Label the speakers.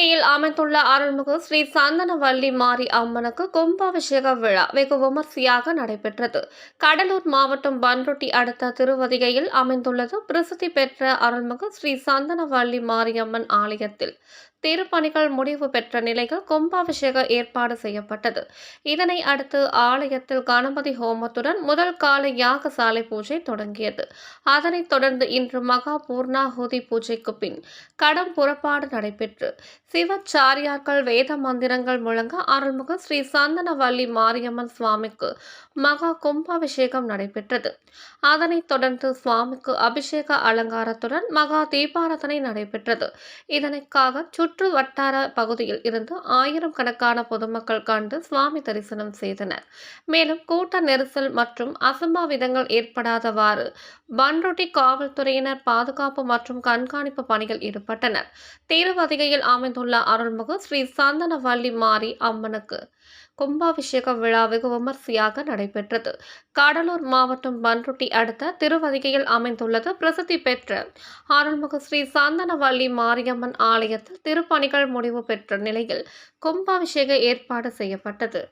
Speaker 1: அமைந்துள்ள அருள்மிகு ஸ்ரீ சந்தனவள்ளி மாரி அம்மனுக்கு கும்பாபிஷேக விழா வெகு விமர்சையாக நடைபெற்றது. கடலூர் மாவட்டம் பன்ருட்டி அடுத்த திருவதிகையில் அமைந்துள்ளது. பிரசித்தி பெற்ற அருள்மிகு ஸ்ரீ சந்தனவள்ளி மாரியம்மன் ஆலயத்தில் திருப்பணிகள் முடிவு பெற்ற நிலையில் கும்பாபிஷேக ஏற்பாடு செய்யப்பட்டது. இதனை அடுத்து ஆலயத்தில் கணபதி ஹோமத்துடன் முதல் கால யாகசாலை பூஜை தொடங்கியது. அதனைத் தொடர்ந்து இன்று மகா பூர்ணாகுதி பூஜைக்கு பின் கடம் புறப்பாடு நடைபெற்று சிவச்சாரியார்கள் வேத மந்திரங்கள் முழங்க அருள்மிகு ஸ்ரீ சந்தனவல்லி மாரியம்மன் சுவாமிக்கு மகா கும்பாபிஷேகம் நடைபெற்றது. அதனைத் தொடர்ந்து சுவாமிக்கு அபிஷேக அலங்காரத்துடன் மகா தீபாராதனை நடைபெற்றது. இதனைக்காக சுற்று சுற்று வட்டார பகுதியில் இருந்து ஆயிரம் கணக்கான பொதுமக்கள் கண்டு சுவாமி தரிசனம் செய்தனர். மேலும் கூட்ட நெரிசல் மற்றும் அசம்பாவிதங்கள் ஏற்படாதவாறு பண்ருட்டி காவல்துறையினர் பாதுகாப்பு மற்றும் கண்காணிப்பு பணியில் ஈடுபட்டனர். திருவதிகையில் அமைந்துள்ள அருள்மிகு ஸ்ரீ சந்தனவல்லி மாரி அம்மனுக்கு கும்பாபிஷேக விழா வெகு விமர்சையாக நடைபெற்றது. கடலூர் மாவட்டம் பன்ருட்டி அடுத்த திருவதிகையில் அமைந்துள்ளது பிரசித்தி பெற்ற அருள்மிகு ஸ்ரீ சாந்தனவள்ளி மாரியம்மன் ஆலயத்தில் திருப்பணிகள் முடிவு பெற்ற நிலையில் கும்பாபிஷேக ஏற்பாடு செய்யப்பட்டது.